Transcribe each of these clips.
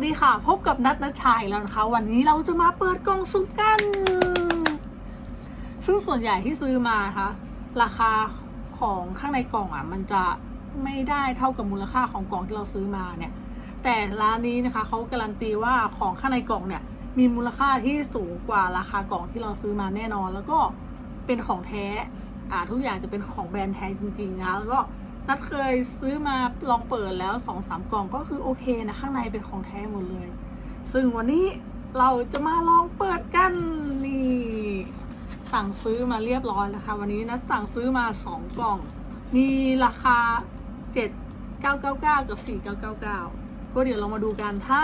วัสดีค่ะ พบกับนัทนัชชายแล้วนะคะ วันนี้เราจะมาเปิดกล่องสุ่มกัน ซึ่งส่วนใหญ่ที่ซื้อมานะคะราคาของข้างในกล่องอะ มันจะไม่ได้เท่ากับมูลค่าของกล่องที่เราซื้อมาเนี่ย แต่ร้านนี้นะคะเขาการันตีว่าของข้างในกล่องเนี่ย มีมูลค่าที่สูงกว่าราคากล่องที่เราซื้อมาแน่นอน แล้วก็เป็นของแท้ อ่าทุกอย่างจะเป็นของแบรนด์แท้จริงๆนะแล้วก็ นัดเคยซื้อมาลองเปิดแล้วสองสามกล่องก็คือโอเคนะ ข้างในเป็นของแท้หมดเลย ซึ่งวันนี้เราจะมาลองเปิดกันนี่สั่งซื้อมาเรียบร้อยแล้วค่ะวันนี้นัดสั่งซื้อมาสองกล่อง มีราคา7999กับ4999ก็เดี๋ยวเรามาดูกันถ้า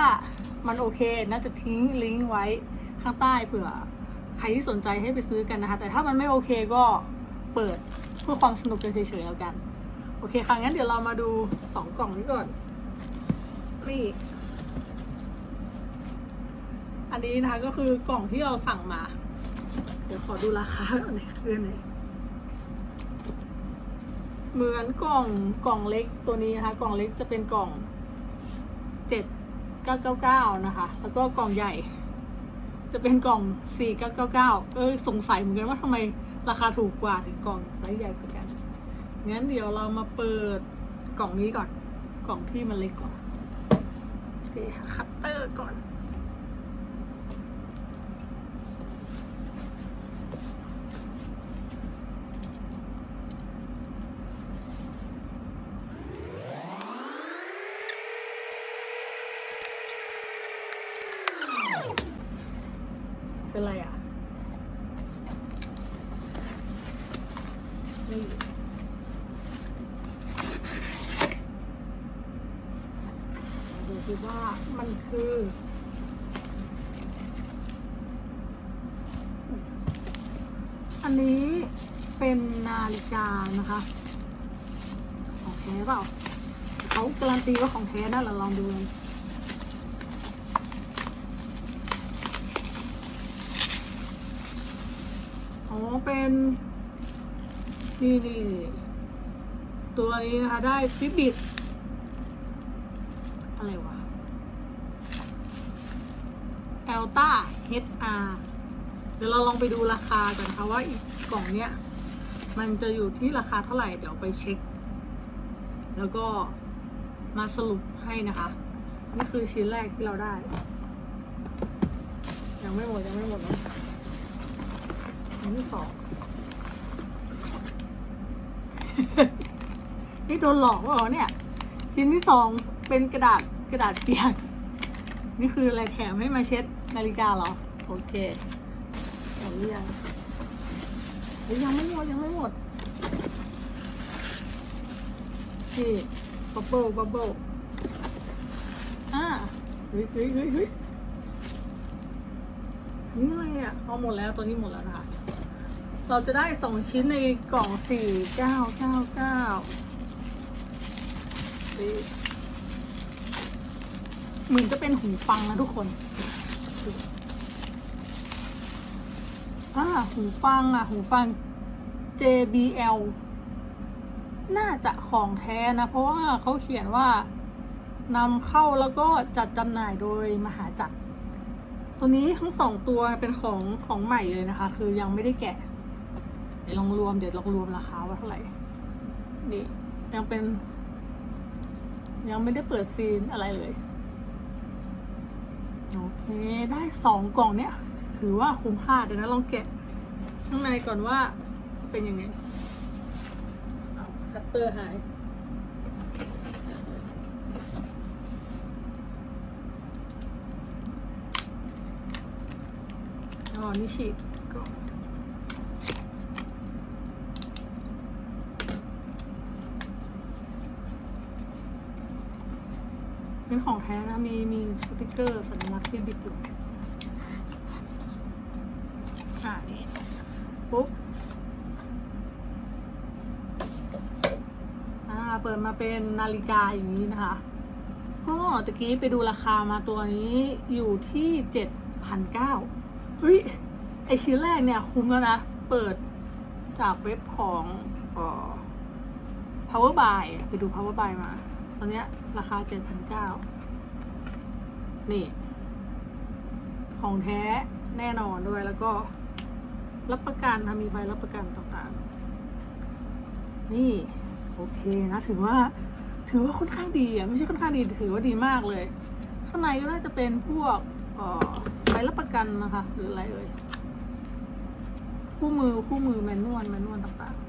มันโอเคน่าจะทิ้งลิงก์ไว้ข้างใต้เผื่อใครที่สนใจให้ไปซื้อกันนะคะ แต่ถ้ามันไม่โอเคก็เปิดเพื่อความสนุกกันเฉยๆแล้วกัน อเคค่ะงั้นเดี๋ยวเรามาดูสองกล่องนี้ก่อนนี่อันนี้นะคะก็คือกล่องที่เราสั่งมา เดี๋ยวขอดูราคาก่อนนะคือไหนเหมือนกล่องกล่องเล็กตัวนี้นะคะ กล่องเล็กจะเป็นกล่องเจ็ดเก้าเก้าเก้านะคะ แล้วก็กล่องใหญ่ จะเป็นกล่องสี่เก้าเก้าเก้าเออสงสัยเหมือนกันว่าทำไมราคาถูกกว่าถึงกล่องไซส์ใหญ่กว่ากัน งั้นเดี๋ยวเรามาเปิดกล่องนี้ก่อน กล่องที่มันเล็กก่อนโอเคค่ะคัตเตอร์ก่อน เป็นไรอะนี่ดูสิว่ามันคือ อันนี้เป็นนาฬิกานะคะ ของแท้เปล่าเขาการันตีว่าของแท้นะเราลองดูอ๋อเป็นนี่นี่ตัวนี้นะคะ ได้ฟิบิตอะไรวะ e l t a HR เดี๋ยวเราลองไปดูราคากันนะคะว่าอีกกล่องเนี้ยมันจะอยู่ที่ราคาเท่าไหร่เดี๋ยวไปเช็ค แล้วก็มาสรุปให้นะคะ นี่คือชิ้นแรกที่เราได้ ยังไม่หมดยังไม่หมดนะอันที่สองนี่โดนหลอกว่าเนี่ย ชิ้นที่สองเป็นกระดาษกระดาษเปียกนี่คืออะไรแถมให้มาเช็ดนาฬิกาเหรอ โอเค หรือยังเฮ้ยยังไม่หมดยังไม่หมดนี่บับเบิ้ลบับเบิ้ลอ่าเฮ้ยเฮ้ยเฮ้ยเฮ้ยนี่อะไรอะเอาหมดแล้วตัวนี้หมดแล้วนะคะ เราจะได้สองชิ้นในกล่องสี่เก้าเก้าเก้าเหมือนจะเป็นหูฟังนะทุกคน อ่าหูฟังอะ หูฟัง JBL น่าจะของแท้นะ เพราะว่าเขาเขียนว่านำเข้าแล้วก็จัดจำหน่ายโดยมหาจักร ตัวนี้ทั้งสองตัวเป็นของของใหม่เลยนะคะ คือยังไม่ได้แกะเดี๋ยวลองรวมเดี๋ยวลองรวมราคาว่าเท่าไหร่ นี่ ยังเป็น ยังไม่ได้เปิดซีนอะไรเลย โอเค ได้สองกล่องเนี้ย ถือว่าคุ้มค่าเดี๋ยวนะลองแกะข้างในก่อนว่าเป็นยังไงคัตเตอร์หาย อ๋อ นี่ฉีกก่อนเป็นของแท้นะ มีมีสติกเกอร์สัญลักษณ์ที่บิดอยู่อ่านี่ ปุ๊บอ่าเปิดมาเป็นนาฬิกาอย่างนี้นะคะ ก็ตะกี้ไปดูราคามาตัวนี้อยู่ที่เจ็ดพันเก้าเฮ้ยไอชิ้นแรกเนี่ยคุ้มแล้วนะ เปิดจากเว็บของออ power buy ไปดู power buy มา ตอนเนี้ยราคาเจ็ดพันเก้านี่ ของแท้แน่นอนด้วยแล้วก็ รับประกันนะมีใบรับประกันต่างๆ นี่โอเคนะถือว่า ถือว่าค่อนข้างดีอะไม่ใช่ค่อนข้างดีถือว่าดีมากเลย ข้างในก็น่าจะเป็นพวกใบรับประกันนะคะ หรืออะไรเอ่ยคู่มือคู่มือแมนนวลแมนนวลต่างๆ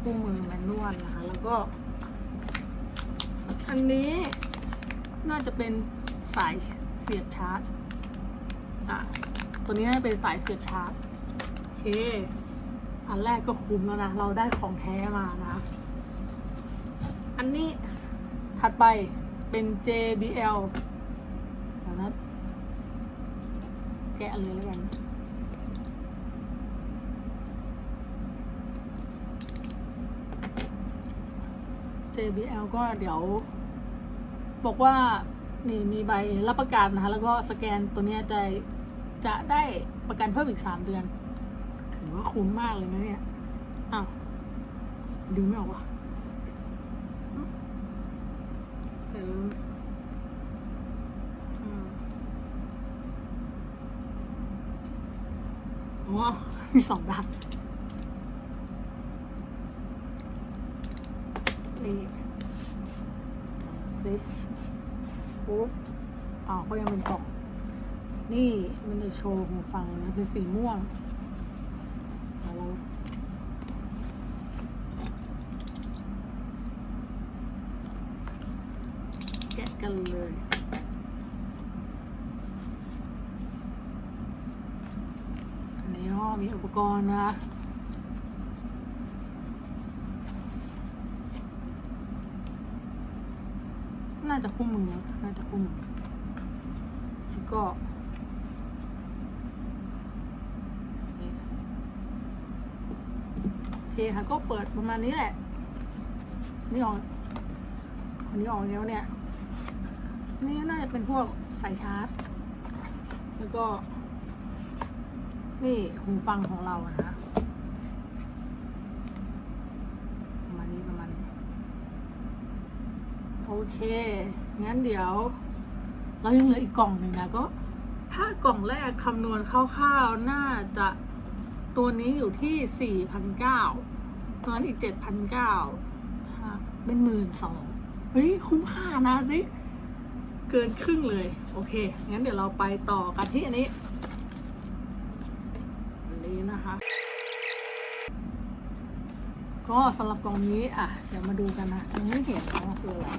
คู่มือแมนนวลนะคะ แล้วก็ อันนี้น่าจะเป็นสายเสียบชาร์จ อะตัวนี้น่าจะเป็นสายเสียบชาร์จโอเค อันแรกก็คุ้มแล้วนะ เราได้ของแท้มานะ อันนี้ถัดไปเป็น JBL เดี๋ยวนะแกะเลยแล้วกัน JBL ก็เดี๋ยว บอกว่านี่มีใบรับประกันนะคะ แล้วก็สแกนตัวนี้จะ จะได้ประกันเพิ่มอีกสามเดือน ถือว่าคุ้มมากเลยนะเนี่ย อ้าว ดูไม่ออกวะเอออืมอ๋อมีสองด้านนี่สิปุ๊บอ๋อก็ยังเป็นกล่อง นี่มันจะโชว์หูฟังนะคือสีม่วงเราแกะกันเลยอันนี้ก็มีอุปกรณ์นะน่าจะคู่มือนะน่าจะคู่มือแล้วก็ โอ เคค่ะก็เปิดประมาณนี้แหละ นี่ออกอันนี้ออกแล้วเนี่ย นี่น่าจะเป็นพวกสายชาร์จ แล้วก็ นี่หูฟังของเราอะนะประมาณนี้ประมาณนี้ โอเค งั้นเดี๋ยว เรายังเหลืออีกกล่องหนึ่งนะก็ ถ้ากล่องแรกคำนวณคร่าวๆ น่าจะ ตัวนี้อยู่ที่สี่พันเก้าตัวนั้นอีกเจ็ดพันเก้าเป็นหมื่นสองเฮ้ย คุ้มค่านะสิเกินครึ่งเลย โอเค งั้นเดี๋ยวเราไปต่อกันที่อันนี้ อันนี้นะคะ ก็สำหรับกล่องนี้อะ เดี๋ยวมาดูกันนะยังไม่เห็นว่าคืออะไร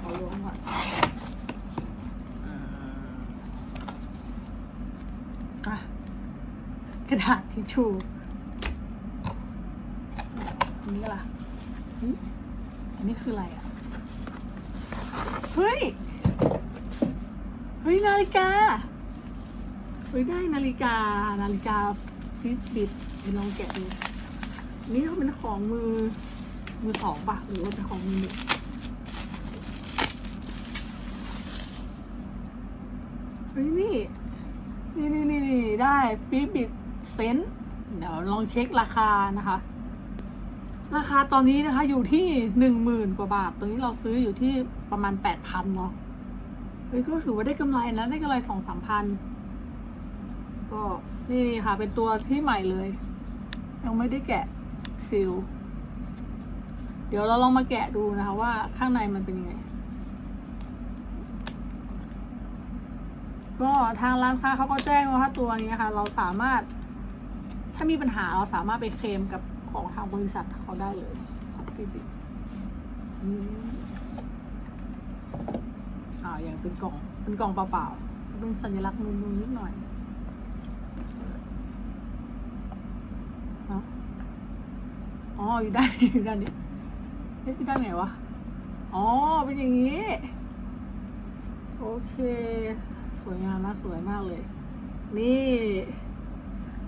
ขอล้วงก่อนอืมอะ กระดาษทิชชู่อันนี้ล่ะอันนี้คืออะไรอะ เฮ้ย เฮ้ย นาฬิกา เฮ้ย ได้นาฬิกา นาฬิกาฟิตบิดลองแกะดูนี่เขาเป็นของมือ มือสองป่ะหรือว่าเป็นของมือหนึ่งเฮ้ยนี่ นี่นี่นี่ได้ฟิบิต เซนเดี๋ยวลองเช็คราคานะคะ ราคาตอนนี้นะคะอยู่ที่หนึ่งหมื่นกว่าบาท ตอนนี้เราซื้ออยู่ที่ประมาณแปดพันเนาะเฮ้ยก็ถือว่าได้กำไรนะได้กำไรสองสามพันก็นี่ค่ะเป็นตัวที่ใหม่เลย ยังไม่ได้แกะซีลเดี๋ยวเราลองมาแกะดูนะคะว่าข้างในมันเป็นยังไง ก็ทางร้านค้าเขาก็แจ้งว่าตัวนี้ค่ะเราสามารถ ถ้ามีปัญหาเราสามารถไปเคลมกับของทางบริษัทเขาได้เลยฟิสิกอืมอ่าอย่างเป็นกล่อง เป็นกล่องเปล่าๆ เป็นสัญลักษณ์นูนๆนิดหน่อยอ๋ออยู่ด้านนี้อยู่ด้านนี้เอ๊ะอยู่ด้านไหนวะ อ๋อ เป็นอย่างนี้ โอเค สวยงามนะสวยมากเลย นี่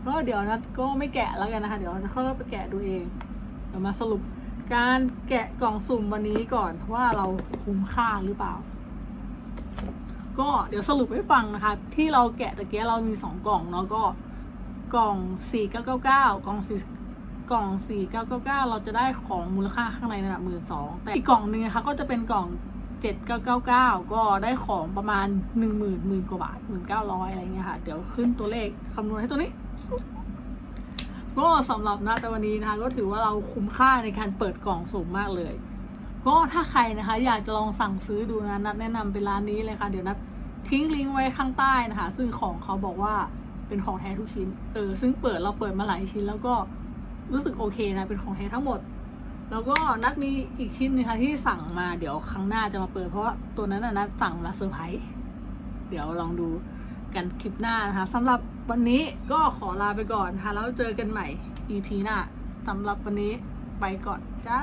ก็เดี๋ยวนะก็ไม่แกะแล้วกันนะคะ เดี๋ยวเราเข้าไปแกะดูเองเดี๋ยวมาสรุปการแกะกล่องสุ่มวันนี้ก่อนว่าเราคุ้มค่าหรือเปล่า ก็เดี๋ยวสรุปให้ฟังนะคะ ที่เราแกะตะเกียเรามีสองกล่องเนาะก็กล่องสี่เก้าเก้าเก้ากล่องสี่กล่องสี่เก้าเก้าเก้าเราจะได้ของมูลค่าข้างในระดับหมื่นสองแต่อีกกล่องหนึงนะคะก็จะเป็นกล่อง เจ็ดเก้าเก้าเก้าก็ได้ของประมาณหนึ่งหมื่นหมื่นกว่าบาทหมื่นเก้าร้อยอะไรเงี้ยค่ะ เดี๋ยวขึ้นตัวเลขคำนวณให้ตัวนี้ ก็สำหรับนะแต่วันนี้นะคะก็ถือว่าเราคุ้มค่าในการเปิดกล่องสุ่มมากเลย ก็ถ้าใครนะคะ อยากจะลองสั่งซื้อดูนะนัดแนะนำเป็นร้านนี้เลยค่ะเดี๋ยวนัดทิ้งลิงก์ไว้ข้างใต้นะคะ ซึ่งของเขาบอกว่าเป็นของแท้ทุกชิ้น เออ ซึ่งเปิดเราเปิดมาหลายชิ้น แล้วก็รู้สึกโอเคนะ เป็นของแท้ทั้งหมด แล้วก็นัดมีอีกชิ้นนึงค่ะที่สั่งมาเดี๋ยวครั้งหน้าจะมาเปิด เพราะตัวนั้นน่ะนัดสั่งมาเซอร์ไพรส์เดี๋ยวลองดูกันคลิปหน้านะคะสำหรับวันนี้ก็ขอลาไปก่อนค่ะแล้วเจอกันใหม่ EP หน้าสำหรับวันนี้ไปก่อนจ้า